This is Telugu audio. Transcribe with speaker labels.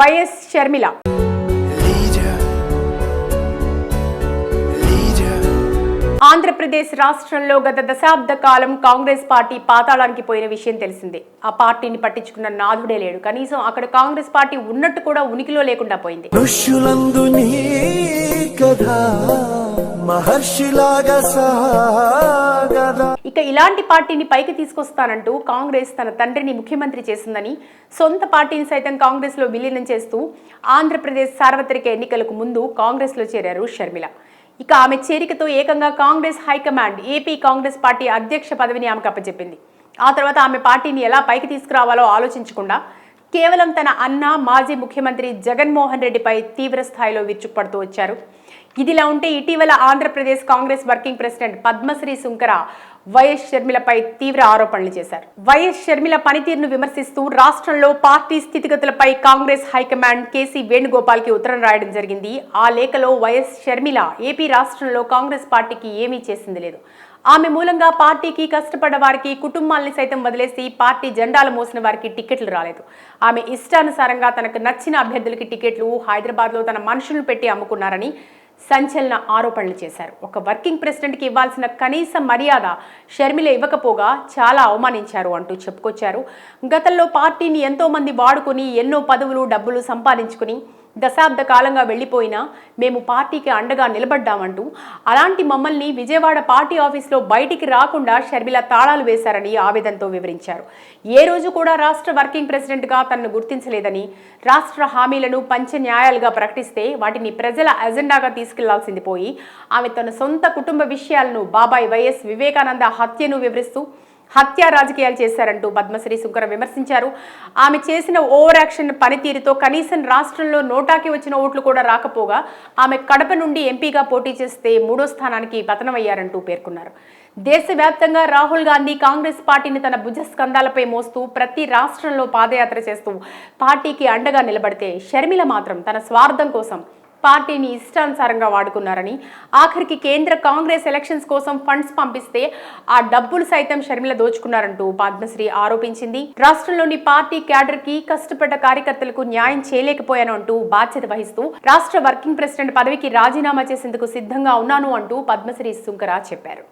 Speaker 1: వైఎస్ షర్మిల. ఆంధ్రప్రదేశ్ రాష్ట్రంలో గత దశాబ్ద కాలం కాంగ్రెస్ పార్టీ పాతాళానికి పోయిన విషయం తెలిసిందే. ఆ పార్టీని పట్టించుకున్న నాథుడే లేడు. కనీసం అక్కడ కాంగ్రెస్ పార్టీ ఉన్నట్టు కూడా ఉనికిలో లేకుండా పోయింది.
Speaker 2: మహర్షిలాగా సాగదా
Speaker 1: ఇక ఇలాంటి పార్టీని పైకి తీసుకొస్తానంటూ కాంగ్రెస్ తన తండ్రిని ముఖ్యమంత్రి చేసిందని సొంత పార్టీని సైతం కాంగ్రెస్లో విలీనం చేస్తూ ఆంధ్రప్రదేశ్ సార్వత్రిక ఎన్నికలకు ముందు కాంగ్రెస్లో చేరారు షర్మిల. ఇక ఆమె చేరికతో ఏకంగా Congress high command AP Congress party అధ్యక్ష పదవిని ఆమెకు అప్పచెప్పింది. ఆ తర్వాత ఆమె పార్టీని ఎలా పైకి తీసుకురావాలో ఆలోచించకుండా కేవలం తన అన్న మాజీ ముఖ్యమంత్రి జగన్మోహన్ రెడ్డిపై తీవ్ర స్థాయిలో విరుచుకుపడుతూ వచ్చారు. ఇదిలా ఉంటే ఇటీవల Andhra Pradesh Congress working president Padmashri Sunkara YS షర్మిలపై తీవ్ర ఆరోపణలు చేశారు. వైఎస్ షర్మిల పనితీరును విమర్శిస్తూ రాష్ట్రంలో పార్టీ స్థితిగతులపై కాంగ్రెస్ హైకమాండ్ కేసీ వేణుగోపాల్కి ఉత్తరం రాయడం జరిగింది. ఆ లేఖలో వైఎస్ షర్మిల ఏపీ రాష్ట్రంలో కాంగ్రెస్ పార్టీకి ఏమీ చేసింది లేదు. ఆమె మూలంగా పార్టీకి కష్టపడ్డ వారికి కుటుంబాల్ని సైతం వదిలేసి పార్టీ జెండాలు మోసిన వారికి టికెట్లు రాలేదు. ఆమె ఇష్టానుసారంగా తనకు నచ్చిన అభ్యర్థులకి టికెట్లు హైదరాబాద్లో తన మనుషులను పెట్టి అమ్ముకున్నారని సంచలన ఆరోపణలు చేశారు. ఒక వర్కింగ్ ప్రెసిడెంట్కి ఇవ్వాల్సిన కనీస మర్యాద షర్మిల ఇవ్వకపోగా చాలా అవమానించారు అంటూ చెప్పుకొచ్చారు. గతంలో పార్టీని ఎంతోమంది వాడుకుని వాడుకొని ఎన్నో పదవులు డబ్బులు సంపాదించుకుని దశాబ్ద కాలంగా వెళ్ళిపోయినా మేము పార్టీకి అండగా నిలబడ్డామంటూ అలాంటి మమ్మల్ని విజయవాడ పార్టీ ఆఫీస్లో బయటికి రాకుండా షర్మిల తాళాలు వేశారని ఆవేదనతో వివరించారు. ఏ రోజు కూడా రాష్ట్ర వర్కింగ్ ప్రెసిడెంట్గా తనను గుర్తించలేదని రాష్ట్ర హామీలను పంచ న్యాయాలుగా ప్రకటిస్తే వాటిని ప్రజల అజెండాగా తీసుకెళ్ళాల్సింది పోయి ఆమె తన సొంత కుటుంబ విషయాలను బాబాయ్ వైఎస్ వివేకానంద హత్యను వివరిస్తూ హత్య రాజకీయాలు చేశారంటూ పద్మశ్రీ శుంకర విమర్శించారు. ఆమె చేసిన ఓవర్ యాక్షన్ పనితీరుతో కనీసం రాష్ట్రంలో నోటాకి వచ్చిన ఓట్లు కూడా రాకపోగా ఆమె కడప నుండి ఎంపీగా పోటీ చేస్తే మూడో స్థానానికి పతనమయ్యారంటూ పేర్కొన్నారు. దేశవ్యాప్తంగా రాహుల్ గాంధీ కాంగ్రెస్ పార్టీని తన భుజ స్కంధాలపై మోస్తూ ప్రతి రాష్ట్రంలో పాదయాత్ర చేస్తూ పార్టీకి అండగా నిలబడితే షర్మిల మాత్రం తన స్వార్థం కోసం పార్టీని ఇష్టానుసారంగా వాడుకున్నారని. ఆఖరికి కేంద్ర కాంగ్రెస్ ఎలక్షన్స్ కోసం ఫండ్స్ పంపిస్తే ఆ డబ్బులు సైతం షర్మిల దోచుకున్నారంటూ పద్మశ్రీ ఆరోపించింది. రాష్ట్రంలోని పార్టీ క్యాడర్కి కష్టపడ్డ కార్యకర్తలకు న్యాయం చేయలేకపోయాను అంటూ బాధ్యత వహిస్తూ రాష్ట్ర వర్కింగ్ ప్రెసిడెంట్ పదవికి రాజీనామా చేసేందుకు సిద్ధంగా ఉన్నాను అంటూ పద్మశ్రీ సుంకరా చెప్పారు.